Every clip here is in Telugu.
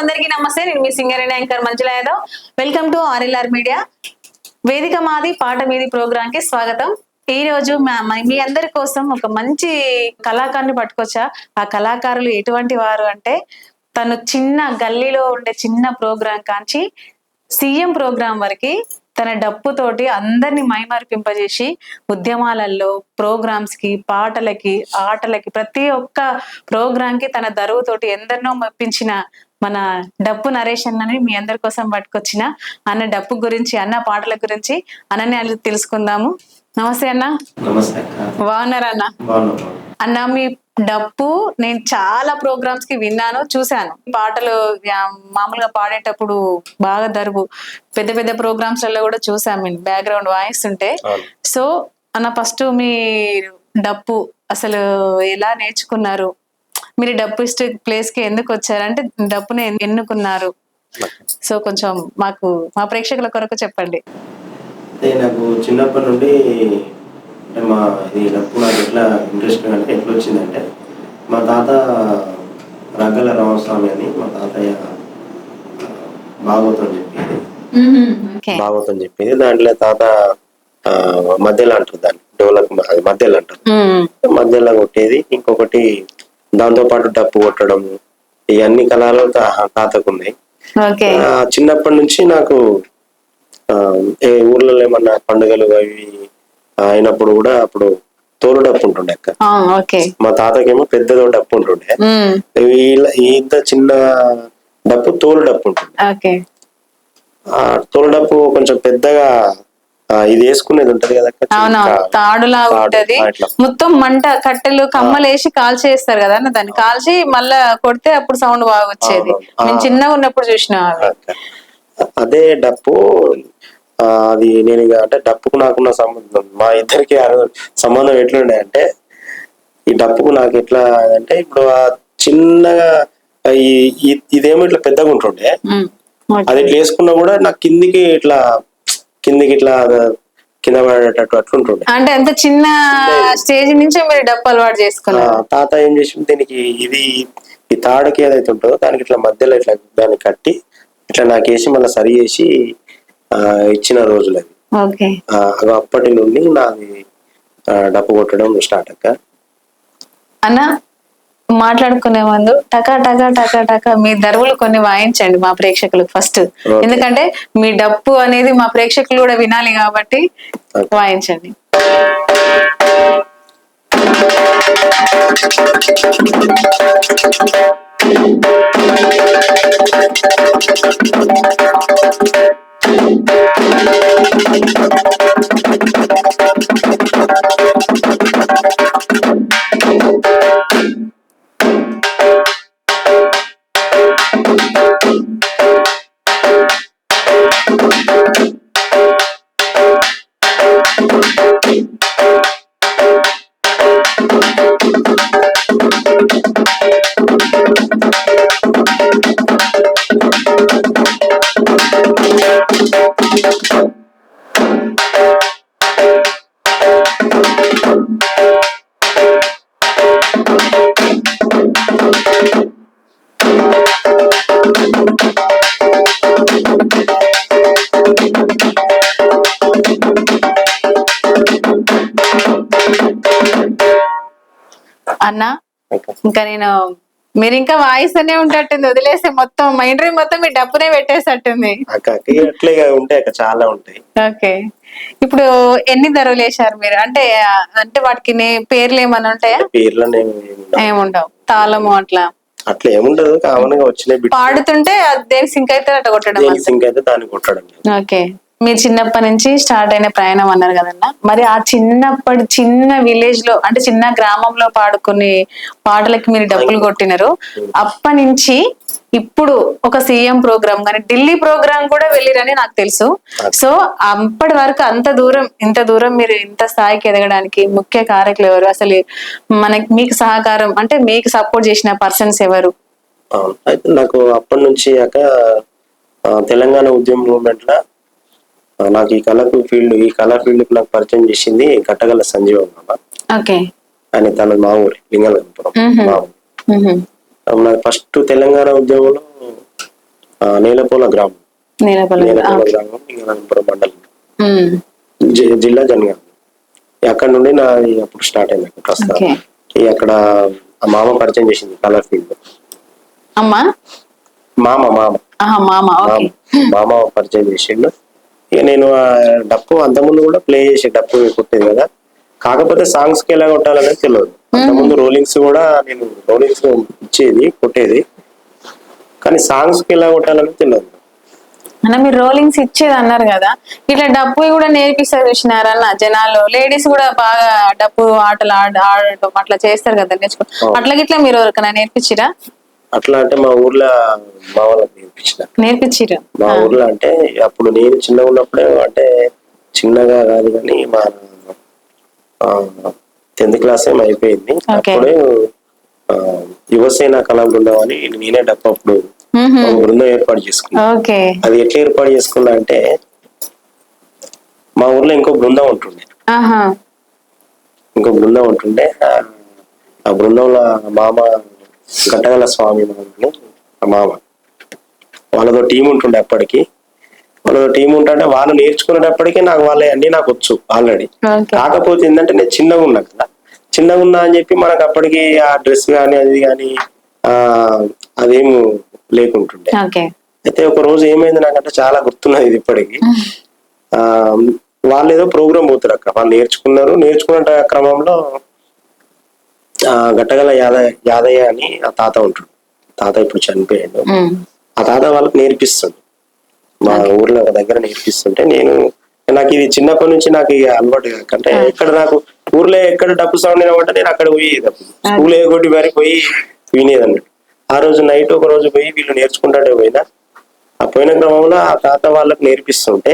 అందరికీ నమస్తే. నేను మీ singer and anchor Manjula Yadav. Welcome to RLR media వేదిక మాది పాట మీది ప్రోగ్రామ్కి స్వాగతం. ఈ రోజు మీ అందరి కోసం ఒక మంచి కళాకారుని పట్టుకొచ్చా. ఆ కళాకారులు ఎటువంటి వారు అంటే తను చిన్న గల్లీలో ఉండే చిన్న ప్రోగ్రాం కాంచి సీఎం ప్రోగ్రాం వరకు తన డప్పుతోటి అందరిని మైమర్పింపజేసి ఉద్యమాలలో ప్రోగ్రామ్స్కి పాటలకి ఆటలకి ప్రతి ఒక్క ప్రోగ్రామ్కి తన దరువుతోటి ఎందరినో మెప్పించిన మన డప్పు నరేష్ అన్నని మీ అందరి కోసం పట్టుకొచ్చిన అన్న డప్పు గురించి అన్న పాటల గురించి అన్నని తెలుసుకుందాము. నమస్తే అన్న. బాగున్నారా అన్న? అన్న మీ డప్పు నేను చాలా ప్రోగ్రామ్స్కి విన్నాను చూశాను. పాటలు మామూలుగా పాడేటప్పుడు బాగా దరువు పెద్ద పెద్ద ప్రోగ్రామ్స్లలో కూడా నేను బ్యాక్గ్రౌండ్ వాయిస్ ఉంటే. సో అన్న ఫస్ట్ మీ డప్పు అసలు ఎలా నేర్చుకున్నారు? మీరు డప్పు ఇష్ట ప్లేస్కి ఎందుకు వచ్చారంటే డప్పుని ఎన్- ఎన్నుకున్నారు? సో కొంచెం మాకు మా ప్రేక్షకుల కొరకు చెప్పండి. నాకు చిన్నప్పటి నుండి మా ఇది డప్పు నాకు ఎట్లా ఇంట్రెస్ట్ అంటే ఎట్లా వచ్చిందంటే మా తాత రగ్గల రామస్వామి అని మా తాతయ్య భాగవతం చెప్పేది భాగవతం చెప్పేది దాంట్లో తాత మధ్యలో అంటారు దాన్ని డోలకు మధ్యలో అంటారు. మధ్యలో కొట్టేది ఇంకొకటి దాంతో పాటు డప్పు కొట్టడం ఈ అన్ని కళలు తా- తాతకు ఉన్నాయి ఓకే. ఆ, చిన్నప్పటి నుంచి నాకు ఏ ఊర్లలో ఏమన్నా పండుగలు అవి అయినప్పుడు కూడా అప్పుడు తోలు డప్పు ఉంటుండే అక్క. మా తాతకేమో పెద్దదో డప్పు ఉంటుండే. ఇంత చిన్న డప్పు తోలు డప్పు ఉంటుండే. తోలు డప్పు కొంచెం పెద్దగా ఇది వేసుకునేది ఉంటది కదా అవునవును తాడులా తాడు, ఉంటది ఆ, ఇట్లా. మొత్తం మంట కట్టెలు కమ్మలు వేసి కాల్చేస్తారు కదా అన్న దాన్ని కాల్చి మళ్ళా కొడితే అప్పుడు సౌండ్ బాగా వచ్చేది. నేను చిన్నగా ఉన్నప్పుడు చూసిన. అదే డప్పు అది నేను అంటే డప్పుకు నాకున్న సంబంధం మా ఇద్దరికి సంబంధం ఎట్లుండే అంటే ఈ డప్పుకు నాకు ఎట్లా అంటే ఇప్పుడు చిన్నగా ఇదేమో ఇట్లా పెద్దగా ఉంటుండే. అది ఇట్లా వేసుకున్నా కూడా నాకు కిందికి ఇట్లా కిందికి ఇట్లా కింద పడేటట్టు అట్లుంటుండే. అంటే అంత చిన్న స్టేజ్ నుంచే మీరు డప్పు అలవాటు చేసుకున్నారు. తాత ఏం చేసింది దీనికి ఇది ఈ తాడుకి ఏదైతే ఉంటుందో దానికి ఇట్లా మధ్యలో ఇట్లా దాన్ని కట్టి ఇట్లా నాకు వేసి మళ్ళీ సరి చేసి ఆ, ఇచ్చిన రోజులు అవి. అవి అప్పటి నుండి నాది డప్పు కొట్టడం స్టార్ట్ అక్క. అన్న మాట్లాడుకునే ముందు టకా టకా టకా టకా మీ దరువులు కొన్ని వాయించండి మా ప్రేక్షకులకు ఫస్ట్. ఎందుకంటే మీ డప్పు అనేది మా ప్రేక్షకులు కూడా వినాలి కాబట్టి. వాయించండి. అన్న. ఇంకా నేను మీరు ఇంకా వాయిస్ అనే ఉంటట్టుంది వదిలేస్తే మొత్తం మైండ్ రీ మొత్తం మీ డబ్బునే పెట్టేసట్టుంది. అట్లే ఉంటాయి చాలా ఉంటాయి. ఓకే. ఇప్పుడు ఎన్ని ధరలు వేశారు మీరు? అంటే అంటే వాటికి పేర్లు ఏమైనా ఉంటాయా? పేర్లు ఏముండవు. తాళము అట్లా. అట్లా ఏముండదు కామన్గా వచ్చిన బిట్ పాడుతుంటే దేని సింక్ అయితే అట్లా కొట్టడం. సింక్ అయితే దాన్ని కొట్టడం ఓకే. మీరు చిన్నప్పటి నుంచి స్టార్ట్ అయిన ప్రయాణం అన్నారు కదన్నా. మరి ఆ చిన్నప్పటి చిన్న విలేజ్లో అంటే చిన్న గ్రామంలో పాడుకునే పాటలకి మీరు డబ్బులు కొట్టినారు. అప్పటి నుంచి ఇప్పుడు ఒక సీఎం ప్రోగ్రామ్ కానీ ఢిల్లీ ప్రోగ్రామ్ కూడా వెళ్ళిరని నాకు తెలుసు. సో అప్పటి వరకు అంత దూరం ఇంత దూరం మీరు ఇంత స్థాయికి ఎదగడానికి ముఖ్య కారకులు ఎవరు? అసలు మనకి మీకు సహకారం అంటే మీకు సపోర్ట్ చేసిన పర్సన్స్ ఎవరు? అయితే నాకు అప్పటి నుంచి అక్క తెలంగాణ ఉద్యమ మూమెంట్లో నాకు ఈ కళకు ఫీల్డ్ ఈ కళా ఫీల్డ్కి నాకు పరిచయం చేసింది కట్టగల సంజీవ ఓకే. అని తన మా ఊరి లింగలంపురం. మా ఊరు నాకు ఫస్ట్ తెలంగాణ ఉద్యమంలో నేలపోల గ్రామం. నేలపోల గ్రామం మండలం. జిల్లా జనగాం. అక్కడ నుండి నా అప్పుడు స్టార్ట్ అయింది అక్కడ ప్రస్తుతం. అక్కడ మామ పరిచయం చేసింది కలర్ ఫీల్డ్. అమ్మా? మామ మామ. మామ పరిచయం చేసిండు. ఇక నేను డప్పు అంతకుముందు కూడా ప్లే చేసి డప్పు కొట్టేది కదా. కాకపోతే సాంగ్స్కి ఎలా కొట్టాలనేది తెలియదు అంతకుముందు రోలింగ్స్ కూడా నేను రోలింగ్స్ ఇచ్చేది కొట్టేది. కానీ సాంగ్స్కి ఎలా కొట్టాలనేది తెలియదు అన్న మీరు రోలింగ్స్ ఇచ్చేది అన్నారు కదా ఇట్లా డప్పు కూడా నేర్పిస్తారు చూసినారన్న జనాలు? లేడీస్ కూడా బాగా డప్పు ఆటలు ఆడ ఆడటం అట్లా చేస్తారు కదా నేర్చుకో అట్లా గిట్లా మీరు ఎవరికైనా నేర్పించిరా? అట్లా అంటే మా ఊర్లో మా వాళ్ళకి నేర్పించిన. నేర్పించిరు? మా ఊర్లో అంటే అప్పుడు నేను చిన్నగా ఉన్నప్పుడే అంటే చిన్నగా కాదు కానీ మా టెన్త్ క్లాస్ ఏమో అయిపోయింది. అప్పుడు యువసేన కళా బృందం అని నేనే డప్పు అప్పుడు ఒక బృందం ఏర్పాటు చేసుకున్నా. ఓకే. అది ఎట్లా ఏర్పాటు చేసుకున్నా అంటే మా ఊర్లో ఇంకో బృందం ఉంటుండే. ఇంకో బృందం ఉంటుండే. ఆ, బృందంలో మామ గట్టగల స్వామి మామ. వాళ్ళతో టీం ఉంటుండే అప్పటికి. వాళ్ళతో టీం ఉంటుంటే వాళ్ళు నేర్చుకునేటప్పటికి నాకు వాళ్ళ అన్ని నాకు వచ్చు ఆల్రెడీ కాకపోతే ఏంటంటే నేను చిన్నగా ఉన్నా కదా. చిన్నగా ఉన్నా అని చెప్పి మనకు అప్పటికి ఆ డ్రెస్ కానీ అది కానీ ఆ అదేం లేకుంటుండే. అయితే ఒక రోజు ఏమైంది నాకంటే చాలా గుర్తున్నది ఇది ఇప్పటికి. ఆ వాళ్ళు ఏదో ప్రోగ్రామ్ పోతారు అక్కడ. వాళ్ళు నేర్చుకున్నారు. నేర్చుకున్న క్రమంలో ఆ గట్టగల యాదయ్య యాదయ్య అని ఆ తాత ఉంటాడు. తాత ఇప్పుడు చనిపోయాడు. ఉమ్. ఆ తాత వాళ్ళకి నేర్పిస్తాడు మా ఊర్లో ఒక దగ్గర నేర్పిస్తుంటే నేను నాకు ఇది చిన్నప్పటి నుంచి నాకు ఇక అలవాటు. అంటే ఇక్కడ నాకు ఊర్లో ఎక్కడ డబ్బు సౌండ్ వినమంటే నేను అక్కడ అప్పుడు స్కూల్ ఎగొట్టి మరి పోయి వినేది అన్నట్టు ఆ రోజు నైట్ ఒక రోజు పోయి వీళ్ళు నేర్చుకుంటాడే పోయినా. ఆ పోయిన క్రమంలో ఆ తాత వాళ్ళకి నేర్పిస్తుంటే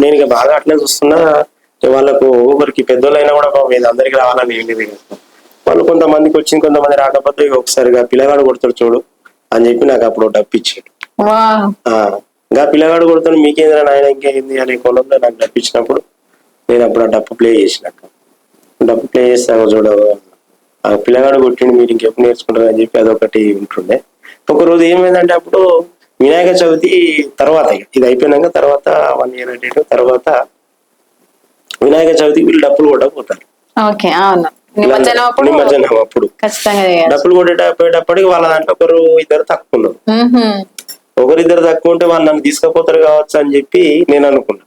నేను ఇక బాగా అట్లే చూస్తున్నా. వాళ్ళకు ఒకరికి పెద్దోళ్ళైనా కూడా ఇది అందరికి రావాలని ఏం లేదు. కదా. వాళ్ళు కొంతమందికి వచ్చింది కొంతమంది రాకపోతే ఒకసారిగా పిల్లగాడు కొడతాడు చూడు. అని చెప్పి నాకు అప్పుడు ఆ, ఇంకా పిల్లగాడు కొడుతాడు మీకేంద్రా నాయన ఇంకేంది అనే కోణంలో నాకు డబ్బు ఇచ్చినప్పుడు నేను అప్పుడు ఆ డప్పు ప్లే చేసినాక డప్పు ప్లే చేస్తాను చూడ. ఆ పిల్లగాడు కొట్టిండు మీరు ఇంకెప్పుడు నేర్చుకుంటారు అని చెప్పి అదొకటి ఉంటుండే. ఒక రోజు ఏమైందంటే అప్పుడు వినాయక చవితి తర్వాత ఇది అయిపోయినాక తర్వాత వన్ ఇయర్ అటు తర్వాత వినాయక చవితికి వీళ్ళు డప్పులు కొట్టకపోతారు ఓకే అవును. నిమజ్జనం అప్పుడు డప్పులు కొట్టేటప్పటికి వాళ్ళ దాంట్లో ఒకరు ఇద్దరు తక్కువ ఉన్నారు. ఒకరిద్దరు తక్కువ ఉంటే వాళ్ళు నన్ను తీసుకుపోతారు కావచ్చు అని చెప్పి నేను అనుకున్నా.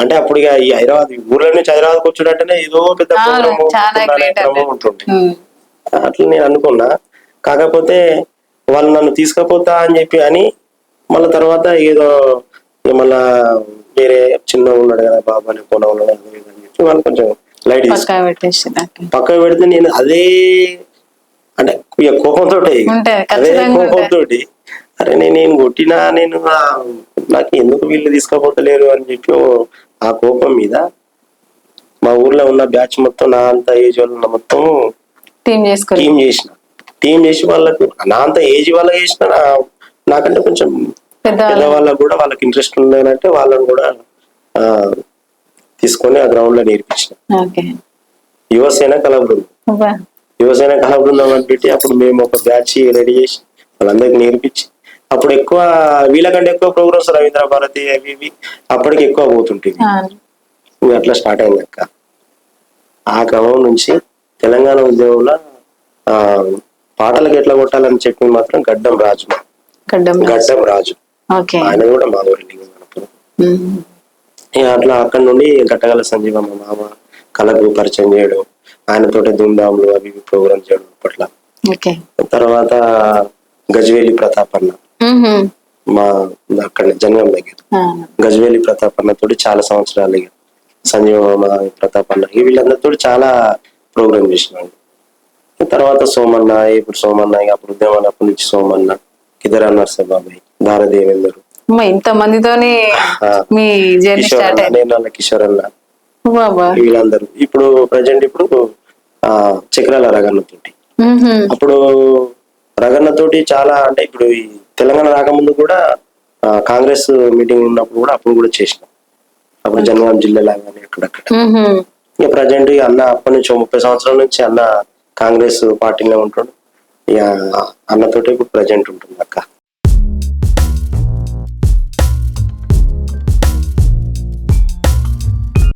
అంటే అప్పుడు ఇక ఈ హైదరాబాద్ ఊర్లో నుంచి హైదరాబాద్కి వచ్చాడంటేనే ఏదో పెద్ద క్రమం ఉమ్. అట్లా నేను అనుకున్నా. కాకపోతే వాళ్ళు నన్ను తీసుకుపోతా అని చెప్పి అని మళ్ళీ తర్వాత ఏదో మళ్ళా వేరే చిన్న ఉన్నాడు కదా బాబు అని ఇది అని చెప్పి వాళ్ళు కొంచెం లైట్ తీసుకు పక్కా పెట్టేసి ఓకే. పక్కన పెడితే నేను అదే అంటే కోపంతో అదే కోపంతో అరే నేను నేను కొట్టినా నేను నాకు ఎందుకు వీళ్ళు తీసుకుపోతలేరు అని చెప్పి ఆ కోపం మీద మా ఊర్లో ఉన్న బ్యాచ్ మొత్తం నా అంత ఏజ్ వాళ్ళు మొత్తం టీమ్ చేసుకుని టీం చేసిన. టీం చేసి వాళ్ళకు నా అంత ఏజ్ వాళ్ళకి చేసిన నాకంటే కొంచెం పెద్దవాళ్ళు. పెద్దవాళ్ళకు కూడా వాళ్ళకి ఇంట్రెస్ట్ ఉందంటే వాళ్ళని కూడా తీసుకొని ఆ గ్రౌండ్లో నేర్పించిన. యువసేన కళా బృందం. యువసేన కళా బృందం అని పెట్టి అప్పుడు మేము ఒక బ్యాచ్ రెడీ చేసి వాళ్ళందరికి నేర్పించి అప్పుడు ఎక్కువ వీళ్ళకంటే ఎక్కువ ప్రోగ్రామ్స్ రవీంద్ర భారతి అవి ఇవి అప్పటికి ఎక్కువ పోతుంటుంది అట్లా స్టార్ట్ అయింది అక్క ఆ క్రమం నుంచి తెలంగాణ ఉద్యోగంలో ఆ పాటలకు ఎట్లా కొట్టాలని చెప్పి మాత్రం గడ్డం రాజు. గడ్డం గడ్డం రాజు. ఆయన కూడా మా ఊరి అట్లా అక్కడ నుండి గట్టగల సంజీవ మా మామ కళకు పరిచయం చేయడం. ఆయనతోటి ధూమ్ధాములు అవి ప్రోగ్రామ్ చేయడం అప్పట్లో. తర్వాత గజవేలి ప్రతాప్ అన్న ఉహుం. మా అక్కడ జనగం దగ్గర. గజవేలి ప్రతాప్ అన్న తోటి చాలా సంవత్సరాలు ఇక. సంజీవ మామ ప్రతాప్ అన్న ఇక వీళ్ళందరితో చాలా ప్రోగ్రామ్ చేసినాడు. తర్వాత సోమన్న ఇప్పుడు సోమన్న ఇక అప్పుడు ఉద్యమాలప్పటి నుంచి సోమన్న కిదరా నర్సబాబాయ్ దారదేవేందరు ఇంత మందితోని మీ జర్నీ కిషోర్ స్టార్ట్ అయింది కిషోర్ అన్న. వీళ్ళందరూ. ఇప్పుడు ప్రజెంట్ ఇప్పుడు ఆ చక్రాల రగన్న తోటి. అప్పుడు రగన్న తోటి చాలా అంటే ఇప్పుడు ఈ తెలంగాణ రాకముందు కూడా కాంగ్రెస్ మీటింగ్ ఉన్నప్పుడు కూడా అప్పుడు కూడా చేసినాం. అప్పుడు జనగాం జిల్లాలో కానీ అక్కడక్కడ. ఇక ప్రజెంట్ అన్న అప్పటి నుంచి ముప్పై సంవత్సరాల నుంచి అన్న కాంగ్రెస్ పార్టీలో ఉంటాడు ఇక అన్నతోటి ఇప్పుడు ప్రజెంట్ ఉంటుంది అక్క